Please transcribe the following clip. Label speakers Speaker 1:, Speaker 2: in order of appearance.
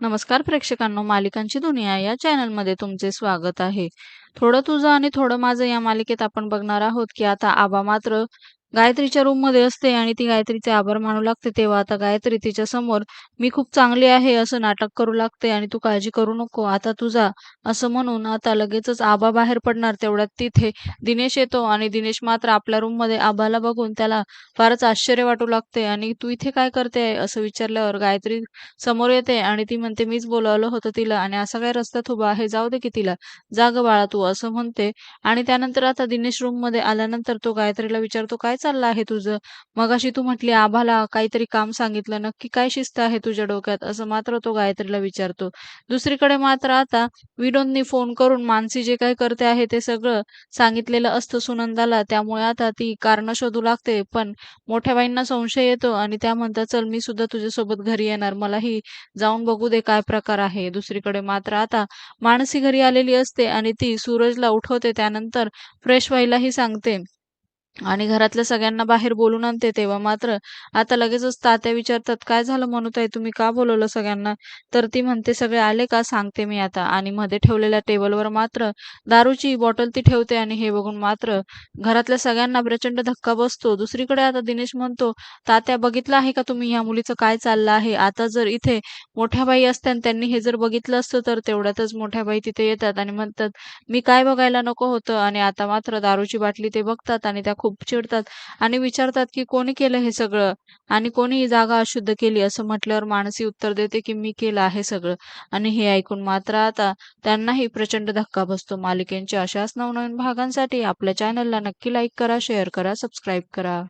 Speaker 1: नमस्कार प्रेक्षकांनो मालिकांची दुनिया या चॅनलमध्ये तुमचे स्वागत आहे. थोडं तुझं आणि थोडं माझं या मालिकेत आपण बघणार आहोत की आता आबा मात्र गायत्रीच्या रूममध्ये असते आणि ती गायत्रीचे आभार मानू लागते. तेव्हा आता गायत्री तिच्या समोर मी खूप चांगली आहे असं नाटक करू लागते आणि तू काळजी करू नको. आता तुझा असं म्हणून आता लगेचच आबा बाहेर पडणार. तेवढ्यात तिथे दिनेश येतो आणि दिनेश मात्र आपल्या रूममध्ये आबाला बघून त्याला फारच आश्चर्य वाटू लागते. आणि तू इथे काय करते असं विचारल्यावर गायत्री समोर येते आणि ती म्हणते मीच बोलावलं होतं तिला आणि असा काय रस्त्यात उभा आहे? जाऊ दे की तिला. जाग बाळा तू असं म्हणते. आणि त्यानंतर आता दिनेश रूममध्ये आल्यानंतर तो गायत्रीला विचारतो काय चाललं आहे तुझं? मगाशी तू म्हटली आभाला काहीतरी काम सांगितलं. नक्की काय शिस्त आहे तुझ्या डोक्यात? असं मात्र तो गायत्रीला विचारतो. दुसरीकडे मात्र आता विनोदनी फोन करून मानसी जे काही करते आहे ते सगळं सांगितलेलं असतं सुनंदाला. त्यामुळे आता ती कारण शोधू लागते. पण मोठ्या बाईंना संशय येतो आणि त्या म्हणतात चल मी सुद्धा तुझ्यासोबत घरी येणार. मलाही जाऊन बघू दे काय प्रकार आहे. दुसरीकडे मात्र आता मानसी घरी आलेली असते आणि ती सूरजला उठवते. त्यानंतर फ्रेश व्हायलाही सांगते. आणि घरातल्या सगळ्यांना बाहेर बोलून आणते तेव्हा मात्र आता लगेचच तात्या विचारतात काय झालं म्हणूताई तुम्ही का बोलवलं सगळ्यांना? तर ती म्हणते सगळे आले का? सांगते मी आता. आणि मध्ये ठेवलेल्या टेबलवर मात्र दारूची बॉटल ती ठेवते आणि हे बघून मात्र घरातल्या सगळ्यांना प्रचंड धक्का बसतो. दुसरीकडे आता दिनेश म्हणतो तात्या बघितलं आहे का तुम्ही ह्या मुलीचं काय चाललं आहे? आता जर इथे मोठ्या बाई असत्या आणि त्यांनी हे जर बघितलं असतं तर तेवढ्यातच मोठ्या बाई तिथे येतात आणि म्हणतात मी काय बघायला नको होतं? आणि आता मात्र दारूची बाटली ते बघतात आणि त्या खूप चिडतात आणि विचारतात की कोणी केलं हे सगळं? आणि कोणी ही जागा अशुद्ध केली? असं म्हटल्यावर मानसी उत्तर देते की मी केलं आहे सगळं. आणि हे ऐकून मात्र आता त्यांनाही प्रचंड धक्का बसतो. मालिकेंच्या अशाच नवनवीन भागांसाठी आपल्या चॅनलला नक्की लाईक करा शेअर करा सबस्क्राईब करा.